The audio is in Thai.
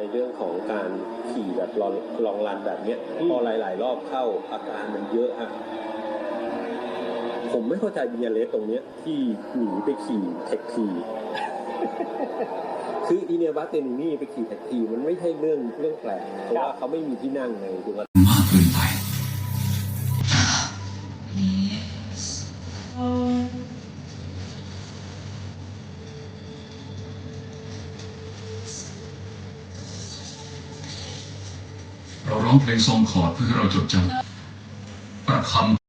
ในเรื่องของการขี่แบบลองลองรันแบบเนี้ยพอหลาย ๆ รอบเข้าอาการมันเยอะฮะผมไม่เข้าใจบีเลสตรงเนี้ยที่หนีไปขี่เทคทีคืออีเนียบัสเตนินี่ไปขี่แท็กทีมันไม่ใช่เรื่องเรื่องแปลกเพราะว่าเขาไม่มีที่นั่งในดูว่ามากเกินไป เราร้องเพลงทรงขอดเพื่อให้เราจดจำประคำ